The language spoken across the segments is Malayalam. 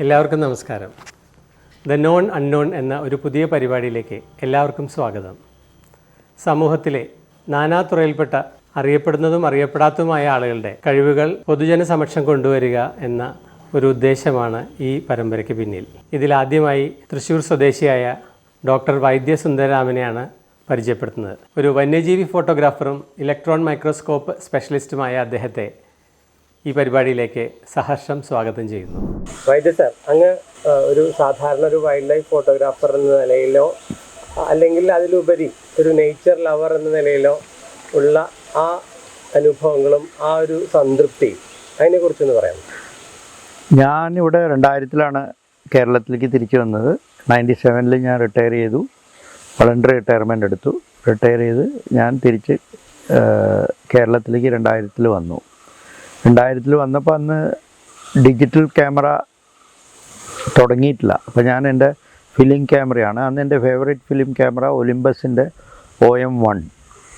എല്ലാവർക്കും നമസ്കാരം. ദ നോൺ അൺനോൺ എന്ന ഒരു പുതിയ പരിപാടിയിലേക്ക് എല്ലാവർക്കും സ്വാഗതം. സമൂഹത്തിലെ നാനാതുറയിൽപ്പെട്ട അറിയപ്പെടുന്നതും അറിയപ്പെടാത്തതുമായ ആളുകളുടെ കഴിവുകൾ പൊതുജന സമക്ഷം കൊണ്ടുവരിക എന്ന ഒരു ഉദ്ദേശമാണ് ഈ പരമ്പരയ്ക്ക് പിന്നിൽ. ഇതിലാദ്യമായി തൃശ്ശൂർ സ്വദേശിയായ ഡോക്ടർ വൈദ്യസുന്ദരരാമനെയാണ് പരിചയപ്പെടുത്തുന്നത്. ഒരു വന്യജീവി ഫോട്ടോഗ്രാഫറും ഇലക്ട്രോൺ മൈക്രോസ്കോപ്പ് സ്പെഷ്യലിസ്റ്റുമായ അദ്ദേഹത്തെ ഈ പരിപാടിയിലേക്ക് സഹർഷം സ്വാഗതം ചെയ്യുന്നു. വൈദ്യ സാർ അങ്ങ് ഒരു സാധാരണ ഒരു വൈൽഡ് ലൈഫ് ഫോട്ടോഗ്രാഫർ എന്ന നിലയിലോ അല്ലെങ്കിൽ അതിലുപരി ഒരു നേച്ചർ ലവർ എന്ന നിലയിലോ ഉള്ള ആ അനുഭവങ്ങളും ആ ഒരു സംതൃപ്തി അതിനെക്കുറിച്ചൊന്ന് പറയാം ഞാനിവിടെ രണ്ടായിരത്തിലാണ് കേരളത്തിലേക്ക് തിരിച്ചു വന്നത്. നയന്റി സെവനിൽ ഞാൻ റിട്ടയർ ചെയ്തു. വളണ്ടറി റിട്ടയർമെന്റ് എടുത്തു. റിട്ടയർ ചെയ്ത് ഞാൻ തിരിച്ച് കേരളത്തിലേക്ക് രണ്ടായിരത്തിൽ വന്നു. രണ്ടായിരത്തിൽ വന്നപ്പോൾ അന്ന് ഡിജിറ്റൽ ക്യാമറ തുടങ്ങിയിട്ടില്ല. അപ്പോൾ ഞാൻ എന്റെ ഫിലിം ക്യാമറയാണ് അന്ന് എന്റെ ഫേവറേറ്റ് ഫിലിം ക്യാമറ ഒലിമ്പസിന്റെ ഒ എം വൺ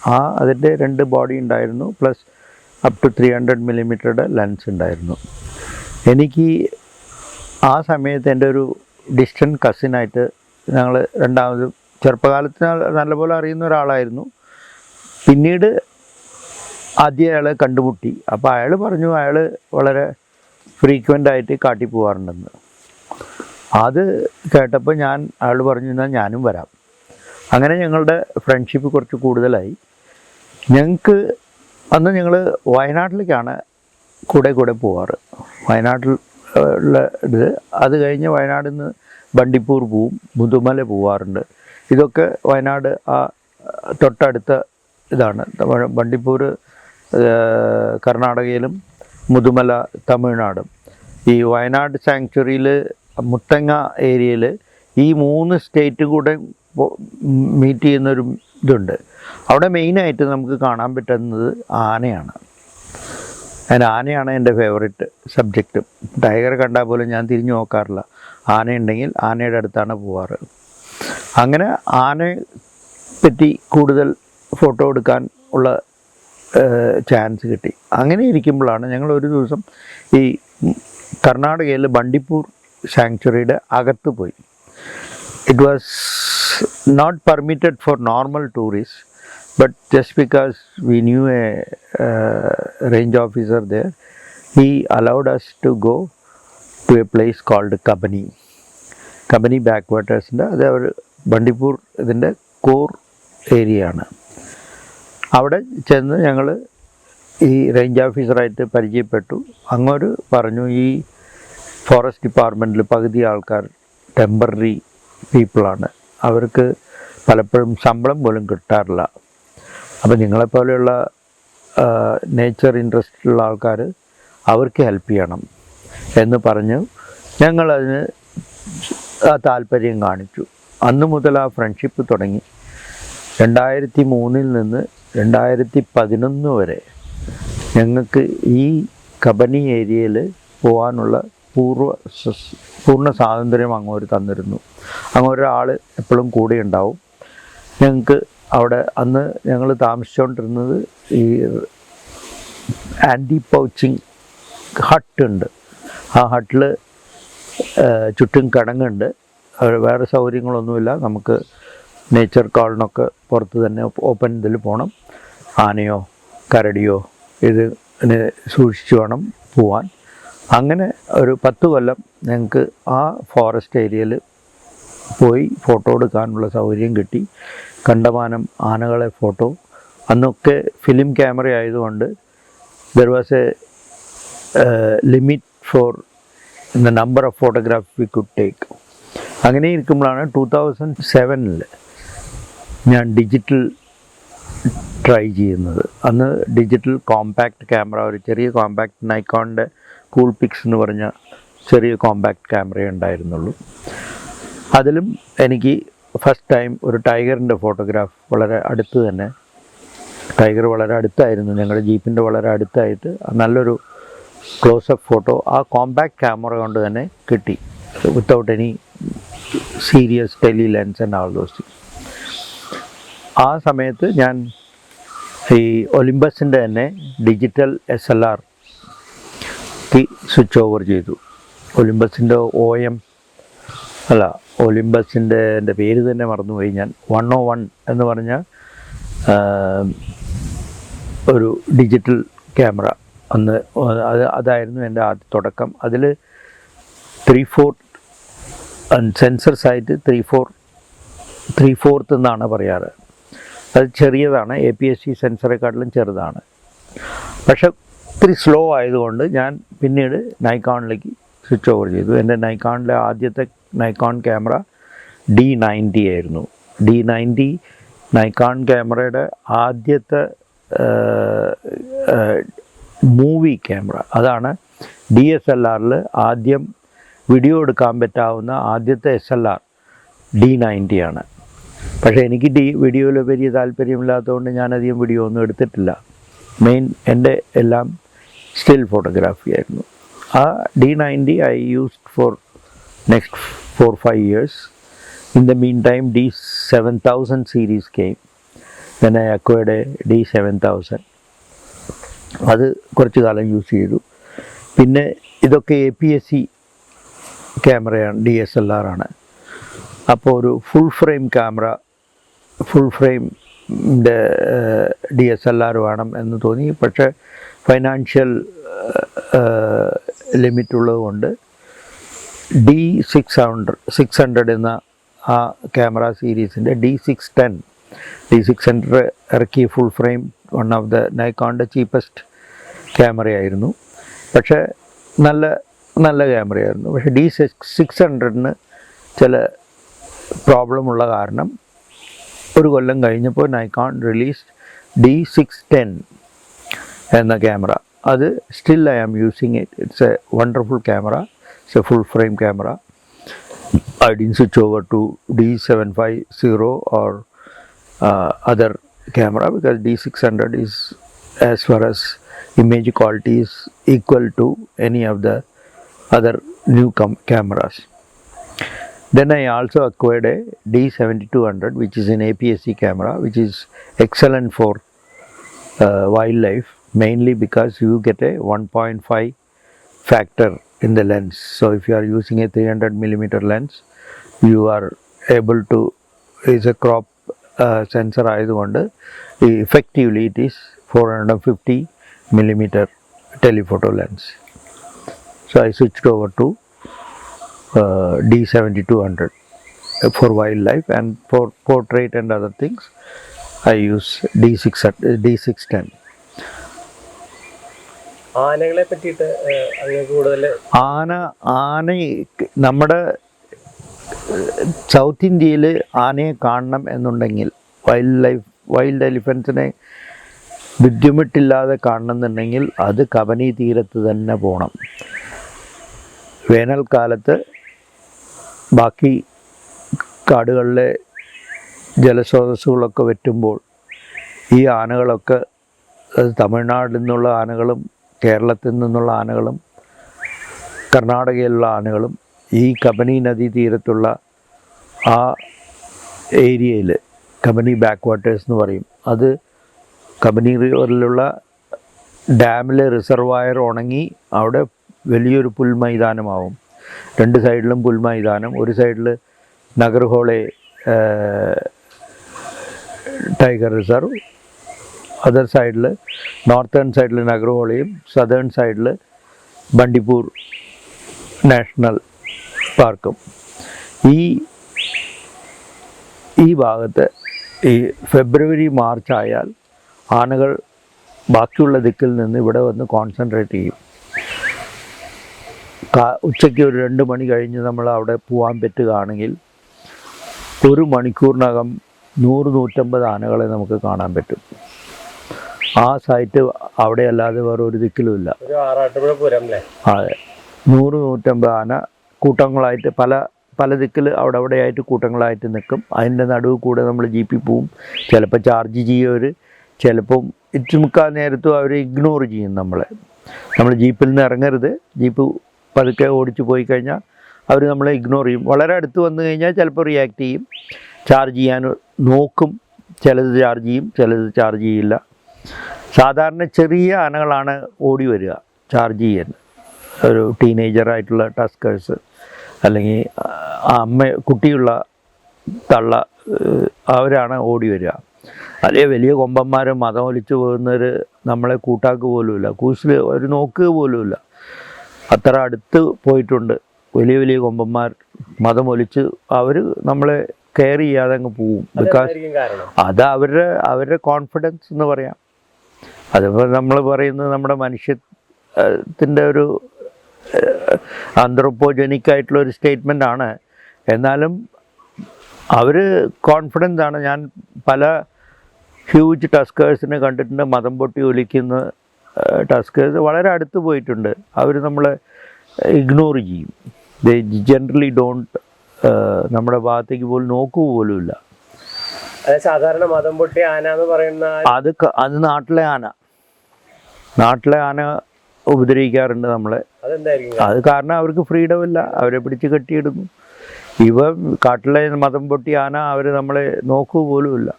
ആ അതിന്റെ രണ്ട് ബോഡി ഉണ്ടായിരുന്നു. Plus up to three hundred മില്ലിമീറ്ററുടെ lens ഉണ്ടായിരുന്നു. എനിക്ക് ആ സമയത്ത് എന്റെ ഒരു ഡിസ്റ്റന്റ് കസിനായിട്ട് ഞങ്ങൾ രണ്ടാമത് ചെറുപ്പകാലത്ത് നല്ലപോലെ അറിയുന്ന ഒരാളായിരുന്നു. പിന്നീട് ആദ്യം അയാളെ കണ്ടുമുട്ടി. അപ്പോൾ അയാൾ പറഞ്ഞു അയാൾ വളരെ ഫ്രീക്വന്റ് ആയിട്ട് കാട്ടി പോകാറുണ്ടെന്ന് അത് കേട്ടപ്പോൾ ഞാൻ അയാൾ പറഞ്ഞു എന്നാൽ ഞാനും വരാം. അങ്ങനെ ഞങ്ങളുടെ ഫ്രണ്ട്ഷിപ്പ് കുറച്ച് കൂടുതലായി. ഞങ്ങൾക്ക് അന്ന് ഞങ്ങൾ വയനാട്ടിലേക്കാണ് കൂടെ കൂടെ പോവാറ്. വയനാട്ടിൽ ഉള്ള ഇത്. അത് കഴിഞ്ഞ് വയനാടിൽ നിന്ന് ബണ്ടിപ്പൂർ പോവും മുതുമല പോവാറുണ്ട്. ഇതൊക്കെ വയനാട് ആ തൊട്ടടുത്ത ഇതാണ്. ബണ്ടിപ്പൂർ കർണാടകയിലും മുതുമല തമിഴ്നാടും. ഈ വയനാട് സാങ്ച്വറിയിൽ മുത്തങ്ങ ഏരിയയിൽ ഈ മൂന്ന് സ്റ്റേറ്റ് കൂടെ മീറ്റ് ചെയ്യുന്നൊരു ഇതുണ്ട്. അവിടെ മെയിനായിട്ട് നമുക്ക് കാണാൻ പറ്റുന്നത് ആനയാണ്. ഞാൻ ആനയാണ് എന്റെ ഫേവറേറ്റ് സബ്ജക്റ്റ് ടൈഗർ കണ്ടാൽ പോലും ഞാൻ തിരിഞ്ഞു നോക്കാറില്ല. ആനയുണ്ടെങ്കിൽ ആനയുടെ അടുത്താണ് പോവാറ്. അങ്ങനെ ആനയെ പറ്റി കൂടുതൽ ഫോട്ടോ എടുക്കാൻ ഉള്ള ചാൻസ് കിട്ടി. അങ്ങനെ ഇരിക്കുമ്പോഴാണ് ഞങ്ങൾ ഒരു ദിവസം ഈ കർണാടകയിൽ ബണ്ടിപ്പൂർ സാങ്ച്വറിയുടെ അകത്ത് പോയി. It was not permitted for normal tourist but just because we knew a uh, range officer there, he allowed us to go to a place called Kabani. Kabani back വാട്ടേഴ്സിന്റെ അത് അവർ ബണ്ടിപ്പൂർ ഇതിന്റെ കോർ ഏരിയ ആണ്. അവിടെ ചെന്ന് ഞങ്ങൾ ഈ റേഞ്ച് ഓഫീസറായിട്ട് പരിചയപ്പെട്ടു. അങ്ങോട്ട് പറഞ്ഞു ഈ ഫോറസ്റ്റ് ഡിപ്പാർട്ട്മെന്റിൽ പകുതി ആൾക്കാർ ടെമ്പററി പീപ്പിളാണ് അവർക്ക് പലപ്പോഴും ശമ്പളം പോലും കിട്ടാറില്ല. അപ്പോൾ നിങ്ങളെപ്പോലെയുള്ള നേച്ചർ ഇൻട്രസ്റ്റ് ഉള്ള ആൾക്കാർ അവർക്ക് ഹെൽപ്പ് ചെയ്യണം എന്ന് പറഞ്ഞ് ഞങ്ങളതിന് താല്പര്യം കാണിച്ചു. അന്ന് മുതൽ ആ ഫ്രണ്ട്ഷിപ്പ് തുടങ്ങി. രണ്ടായിരത്തി മൂന്നിൽ നിന്ന് രണ്ടായിരത്തി പതിനൊന്ന് വരെ ഞങ്ങൾക്ക് ഈ കബനി ഏരിയയിൽ പോകാനുള്ള പൂർവ പൂർണ സ്വാതന്ത്ര്യം അങ്ങോട്ട് തന്നിരുന്നു. അങ്ങോട്ടൊരാൾ എപ്പോഴും കൂടെ ഉണ്ടാവും. ഞങ്ങൾക്ക് അവിടെ അന്ന് ഞങ്ങൾ താമസിച്ചുകൊണ്ടിരുന്നത് ഈ ആന്റി പൗച്ചിങ് ഹട്ട് ഉണ്ട്. ആ ഹട്ടിൽ ചുറ്റും കിടങ്ങുണ്ട്. വേറെ സൗകര്യങ്ങളൊന്നുമില്ല. നമുക്ക് നേച്ചർ കാളിനൊക്കെ പുറത്ത് തന്നെ ഓപ്പൺ ഇതിൽ പോകണം ആനയോ കരടിയോ ഇത് സൂക്ഷിച്ച് വേണം പോവാൻ. അങ്ങനെ ഒരു പത്ത് കൊല്ലം ഞങ്ങൾക്ക് ആ ഫോറസ്റ്റ് ഏരിയയിൽ പോയി ഫോട്ടോ എടുക്കാനുള്ള സൗകര്യം കിട്ടി. കണ്ടമാനം ആനകളെ ഫോട്ടോ. അന്നൊക്കെ ഫിലിം ക്യാമറ ആയതുകൊണ്ട് there was a limit for the number of photograph we could take അങ്ങനെ ഇരിക്കുമ്പോഴാണ് ടൂ തൗസൻഡ് സെവനിൽ ഞാൻ ഡിജിറ്റൽ ട്രൈ ചെയ്യുന്നത്. അന്ന് ഡിജിറ്റൽ കോമ്പാക്റ്റ് ക്യാമറ ഒരു ചെറിയ കോമ്പാക്റ്റ് നൈക്കോണിന്റെ കൂൾ പിക്സ് എന്ന് പറഞ്ഞ ചെറിയ കോമ്പാക്റ്റ് ക്യാമറ ഉണ്ടായിരുന്നുള്ളൂ. അതിലും എനിക്ക് ഫസ്റ്റ് ടൈം ഒരു ടൈഗറിന്റെ ഫോട്ടോഗ്രാഫ് വളരെ അടുത്ത് തന്നെ. ടൈഗർ വളരെ അടുത്തായിരുന്നു. ഞങ്ങളുടെ ജീപ്പിന്റെ വളരെ അടുത്തായിട്ട് നല്ലൊരു ക്ലോസപ്പ് ഫോട്ടോ ആ കോമ്പാക്ട് ക്യാമറ കൊണ്ട് തന്നെ കിട്ടി. Without any serious tele lens and all those ആ സമയത്ത് ഞാൻ ഈ ഒളിമ്പസിന്റെ തന്നെ digital S L R switch over ചെയ്തു. ഒളിമ്പസിന്റെ ഒ എം അല്ല ഒളിമ്പസിന്റെ എന്റെ പേര് തന്നെ മറന്നുപോയി ഞാൻ. വൺ ഓ വൺ എന്ന് പറഞ്ഞ ഒരു ഡിജിറ്റൽ ക്യാമറ. അന്ന് അത് അതായിരുന്നു എന്റെ ആദ്യ തുടക്കം. അതിൽ three fourth sensor size three four three fourth എന്നാണ് പറയാറ്. അത് ചെറിയതാണ് എ പി എസ് സി സെൻസറെക്കാട്ടിലും ചെറുതാണ്. പക്ഷെ ഇത്തിരി സ്ലോ ആയതുകൊണ്ട് ഞാൻ പിന്നീട് നൈക്കോണിലേക്ക് സ്വിച്ച് ഓവർ ചെയ്തു. എന്റെ നൈക്കോണിലെ ആദ്യത്തെ നൈക്കോൺ ക്യാമറ ഡി നയന്റി ആയിരുന്നു. ഡി നയന്റി നൈക്കോൺ ക്യാമറയുടെ ആദ്യത്തെ മൂവി ക്യാമറ അതാണ് ഡി എസ് എൽ ആറിൽ ആദ്യം വീഡിയോ എടുക്കാൻ പറ്റാവുന്ന ആദ്യത്തെ S L R D ninety ആണ്. പക്ഷേ എനിക്ക് ഡി വീഡിയോയിൽ വലിയ താല്പര്യമില്ലാത്തതുകൊണ്ട് ഞാനധികം വീഡിയോ ഒന്നും എടുത്തിട്ടില്ല. മെയിൻ എന്റെ എല്ലാം സ്റ്റിൽ ഫോട്ടോഗ്രാഫി ആയിരുന്നു. ആ D ninety I used for next four five years. In the mean time D seven thousand series came. then I D seven thousand. അത് കുറച്ച് കാലം യൂസ് ചെയ്തു. പിന്നെ ഇതൊക്കെ എ പി എസ് സി ക്യാമറയാണ് ഡി എസ് എൽ ആർ ആണ്. അപ്പോൾ ഒരു ഫുൾ ഫ്രെയിം ക്യാമറ ഫുൾ ഫ്രെയിമിന്റെ ഡി എസ് എൽ ആർ വേണം എന്ന് തോന്നി. പക്ഷേ ഫൈനാൻഷ്യൽ ലിമിറ്റ് ഉള്ളതുകൊണ്ട് D six hundred six hundred എന്ന ആ ക്യാമറ സീരീസിന്റെ D six ten D six hundred ഇറക്കിയ full frame one of the നൈക്കോണിന്റെ cheapest ക്യാമറയായിരുന്നു പക്ഷേ നല്ല നല്ല ക്യാമറയായിരുന്നു പക്ഷേ ഡി സിക്സ് സിക്സ് ഹൺഡ്രഡിന് ചില പ്രോബ്ലം ഉള്ള കാരണം ഒരു കൊല്ലം കഴിഞ്ഞപ്പോൾ Nikon release D six ten എന്ന ക്യാമറ അത് still I am using it it's a wonderful camera it's a full frame camera I didn't switch over to D750 or uh, other camera because D600 is as far as image quality is equal to any of the other new com- cameras. Then I also acquired a D7200 which is an APS-C camera which is excellent for uh, wildlife mainly because you get a 1.5 factor in the lens. So if you are using a 300 millimeter lens, you are able to is a crop uh, sensor ആയതുകൊണ്ട് effectively it is 450 millimeter telephoto lens. So I switched over to uh, D7200 for wildlife and for portrait and other things I use D6 D610. ആനകളെ പറ്റിയിട്ട് അങ്ങനെ കൂടുതൽ ആന ആന നമ്മുടെ സൗത്ത് ഇന്ത്യയിൽ ആനയെ കാണണം എന്നുണ്ടെങ്കിൽ വൈൽഡ് ലൈഫ് വൈൽഡ് എലിഫൻസിനെ ബുദ്ധിമുട്ടില്ലാതെ കാണണമെന്നുണ്ടെങ്കിൽ അത് കബനി തീരത്ത് തന്നെ പോകണം വേനൽക്കാലത്ത് ബാക്കി കാടുകളിലെ ജലസ്രോതസ്സുകളൊക്കെ വെറ്റുമ്പോൾ ഈ ആനകളൊക്കെ തമിഴ്നാട്ടിൽ നിന്നുള്ള ആനകളും കേരളത്തിൽ നിന്നുള്ള ആനകളും കർണാടകയിലുള്ള ആനകളും ഈ കബനി നദീ തീരത്തുള്ള ആ ഏരിയയിൽ കബനി ബാക്ക് വാട്ടേഴ്സ് എന്ന് പറയും. അത് കബനി റിവറിലുള്ള ഡാമിലെ റിസർവായർ ഉണങ്ങി അവിടെ വലിയൊരു പുൽമൈതാനമാവും. രണ്ട് സൈഡിലും പുൽമൈതാനം ഒരു സൈഡിൽ നഗർഹോളെ ടൈഗർ റിസർവ് അതർ സൈഡിൽ നോർത്തേൺ സൈഡിൽ നഗർഹോളയും സദേൺ സൈഡിൽ ബണ്ടിപ്പൂർ നാഷണൽ പാർക്കും. ഈ ഈ ഭാഗത്ത് ഈ ഫെബ്രുവരി മാർച്ച് ആയാൽ ആനകൾ ബാക്കിയുള്ള ദിക്കിൽ നിന്ന് ഇവിടെ വന്ന് കോൺസെൻട്രേറ്റ് ചെയ്യും. ഉച്ചയ്ക്ക് ഒരു രണ്ട് മണി കഴിഞ്ഞ് നമ്മൾ അവിടെ പോകാൻ പറ്റുകയാണെങ്കിൽ ഒരു മണിക്കൂറിനകം നൂറ് നൂറ്റമ്പത് ആനകളെ നമുക്ക് കാണാൻ പറ്റും. ആ സൈറ്റ് അവിടെ അല്ലാതെ വേറെ ഒരു ദിക്കിലുമില്ല അതെ. നൂറ് നൂറ്റമ്പത് ആന കൂട്ടങ്ങളായിട്ട് പല പല ദിക്കിൽ അവിടെ അവിടെയായിട്ട് കൂട്ടങ്ങളായിട്ട് നിൽക്കും. അതിന്റെ നടുവ് കൂടെ നമ്മൾ ജീപ്പിൽ പോവും. ചിലപ്പോൾ ചാർജ് ചെയ്യവർ ചിലപ്പം ഇറ്റുമുക്കാൽ നേരത്തും അവർ ഇഗ്നോർ ചെയ്യും നമ്മളെ. നമ്മൾ ജീപ്പിൽ നിന്ന് ഇറങ്ങരുത്. ജീപ്പ് പതുക്കെ ഓടിച്ചു പോയി കഴിഞ്ഞാൽ അവർ നമ്മളെ ഇഗ്നോർ ചെയ്യും. വളരെ അടുത്ത് വന്നു കഴിഞ്ഞാൽ ചിലപ്പോൾ റിയാക്ട് ചെയ്യും. ചാർജ് ചെയ്യാൻ നോക്കും. ചിലത് ചാർജ് ചെയ്യും ചിലത് ചാർജ് ചെയ്യില്ല. സാധാരണ ചെറിയ ആനകളാണ് ഓടി വരിക ചാർജ് ചെയ്യാൻ. ഒരു ടീനേജറായിട്ടുള്ള ടസ്കേഴ്സ് അല്ലെങ്കിൽ അമ്മ കുട്ടിയുള്ള തള്ള അവരാണ് ഓടി വരിക. അല്ലെ വലിയ കൊമ്പന്മാരും മതം ഒലിച്ചു പോകുന്നവർ നമ്മളെ കൂട്ടാക്ക് പോലുമില്ല. കൂസിൽ ഒരു നോക്കുക പോലുമില്ല. അത്ര അടുത്ത് പോയിട്ടുണ്ട്. വലിയ വലിയ കൊമ്പന്മാർ മതം ഒലിച്ച് അവർ നമ്മളെ കെയർ ചെയ്യാതെ അങ്ങ് പോവും. ബിക്കോസ് അത് അവരുടെ അവരുടെ കോൺഫിഡൻസ് എന്ന് പറയാം. അതിപ്പോൾ നമ്മൾ പറയുന്നത് നമ്മുടെ മനുഷ്യത്തിന്റെ ഒരു ആന്ത്രോപ്പോജനിക് ആയിട്ടുള്ള ഒരു സ്റ്റേറ്റ്മെന്റ് ആണ്. എന്നാലും അവർ കോൺഫിഡൻസ് ആണ്. ഞാൻ പല ഹ്യൂജ് ടസ്കേഴ്സിനെ കണ്ടിട്ടുണ്ട്. മതം പൊട്ടി ഒലിക്കുന്ന. ടസ്കേഴ്സ് വളരെ അടുത്ത് പോയിട്ടുണ്ട്. അവർ നമ്മളെ ഇഗ്നോർ ചെയ്യും. ദേ ജനറലി ഡോണ്ട് നമ്മുടെ ഭാഗത്തേക്ക് പോലും നോക്കുക പോലുമില്ല. ഇല്ല സാധാരണ മതം പൊട്ടി ആന എന്ന് പറയുന്ന അത് അത് നാട്ടിലെ ആന. നാട്ടിലെ ആന ഉപദ്രവിക്കാറുണ്ട് നമ്മളെ. അത് കാരണം അവർക്ക് ഫ്രീഡം ഇല്ല. അവരെ പിടിച്ച് കെട്ടിയിടുന്നു. ഇവ കാട്ടിലെ മതം പൊട്ടി ആന അവർ നമ്മളെ നോക്കുക പോലുമില്ല.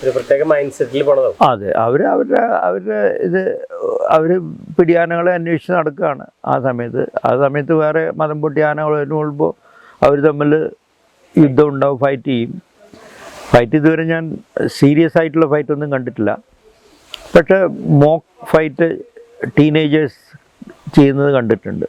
ഒരു പ്രത്യേക മൈൻഡ് സെറ്റിൽ പോണതോ അതെ അവർ അവരുടെ അവരുടെ ഇത് അവർ പിടിയാനകളെ അന്വേഷിച്ച് നടക്കുകയാണ് ആ സമയത്ത്. ആ സമയത്ത് വേറെ മതം പൊട്ടി ആനകൾ വരുമ്പോൾ അവർ തമ്മിൽ യുദ്ധം ഉണ്ടാവും ഫൈറ്റ് ചെയ്യും. ഫൈറ്റ് ഇതുവരെ ഞാൻ സീരിയസ് ആയിട്ടുള്ള ഫൈറ്റ് ഒന്നും കണ്ടിട്ടില്ല. പക്ഷേ മോക്ക് ഫൈറ്റ് ടീനേജേഴ്സ് ചെയ്യുന്നത് കണ്ടിട്ടുണ്ട്.